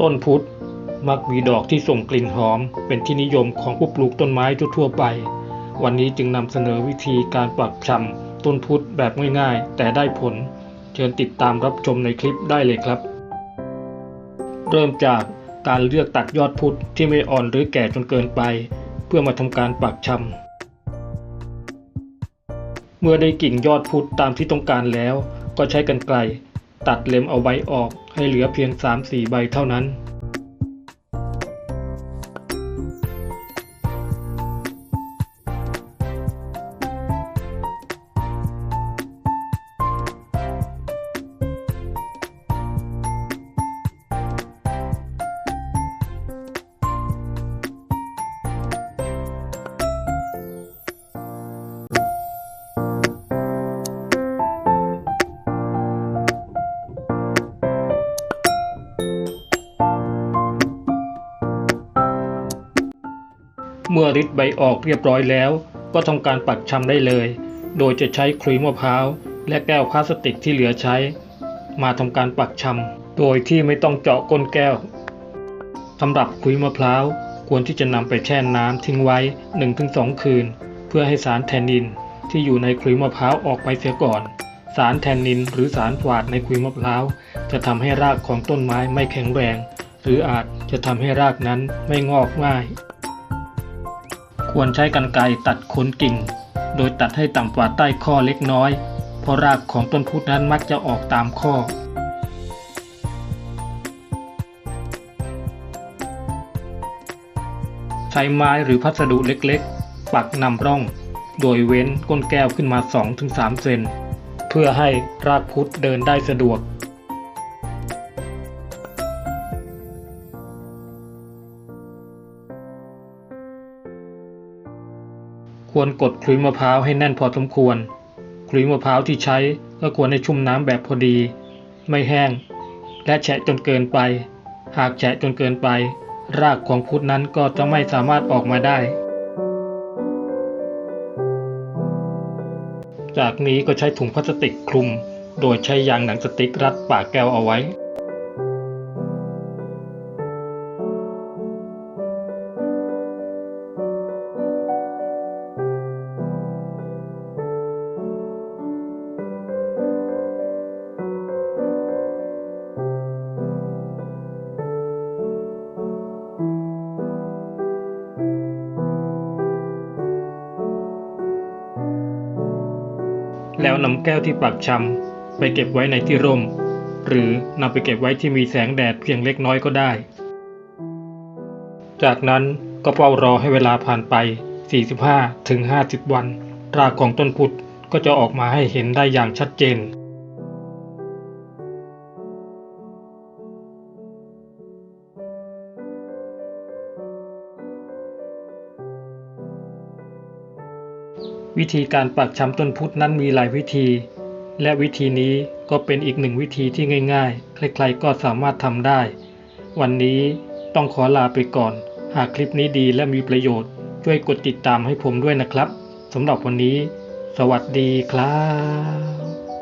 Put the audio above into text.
ต้นพุทธมักมีดอกที่ส่งกลิ่นหอม เป็นที่นิยมของผู้ปลูกต้นไม้ทั่วไป วันนี้จึงนำเสนอวิธีการปักชำต้นพุทธแบบง่ายๆ แต่ได้ผล เชิญติดตามรับชมในคลิปได้เลยครับ เริ่มจากการเลือกตัดยอดพุทธที่ไม่อ่อนหรือแก่จนเกินไป เพื่อมาทำการปักชำเมื่อได้กิ่งยอดพุทธตามที่ต้องการแล้ว ก็ใช้กรรไกร ตัดเล็มเอาใบออกให้เหลือเพียง 3-4 ใบเท่านั้น เมื่อริดใบออกเรียบร้อยแล้ว ก็ทำการปักชำได้เลย โดยจะใช้คลุยมะพร้าวและแก้วพลาสติกที่เหลือใช้ มาทำการปักชำโดยที่ไม่ต้องเจาะก้นแก้วสำหรับคลุยมะพร้าวควรที่จะนำไปแช่น้ำทิ้งไว้ 1-2 คืน เพื่อให้สารแทนนินที่อยู่ในคลุยมะพร้าวออกไปเสียก่อน สารแทนนินหรือสารฝาดในคลุยมะพร้าวจะทำให้รากของต้นไม้ไม่แข็งแรง หรืออาจจะทำให้รากนั้นไม่งอกง่าย ควรใช้กรรไกรตัดโคนกิ่ง โดยตัดให้ต่ำกว่าใต้ข้อเล็กน้อย เพราะรากของต้นพุทธนั้นมักจะออกตามข้อ ใช้ไม้หรือพัสดุเล็กๆ ปักนำร่อง โดยเว้นก้นแก้วขึ้นมา 2-3 เซน เพื่อให้รากพุทธเดินได้สะดวก ควรกดคลุยมะพร้าวให้แน่นพอสมควร คลุยมะพร้าวที่ใช้ก็ควรให้ชุ่มน้ำแบบพอดี ไม่แห้ง และแฉะจนเกินไป หากแฉะจนเกินไป รากของพุทธนั้นก็จะไม่สามารถออกมาได้ จากนี้ก็ใช้ถุงพลาสติกคลุม โดยใช้ยางหนังสติ๊กรัดปากแก้วเอาไว้ แล้วนำแก้วที่ปากชำไปเก็บไว้ในที่ร่ม หรือนำไปเก็บไว้ที่มีแสงแดดเพียงเล็กน้อยก็ได้ จากนั้นก็เฝ้ารอให้เวลาผ่านไป 45ถึง50 วัน รากของต้นพุทธก็จะออกมาให้เห็นได้อย่างชัดเจน วิธีการปักชำต้นพุทธนั้นมีหลายวิธี และวิธีนี้ก็เป็นอีกหนึ่งวิธีที่ง่าย ๆ ใครๆก็สามารถทำได้ วันนี้ต้องขอลาไปก่อน หากคลิปนี้ดีและมีประโยชน์ ช่วยกดติดตามให้ผมด้วยนะครับสำหรับวันนี้ สวัสดีครับ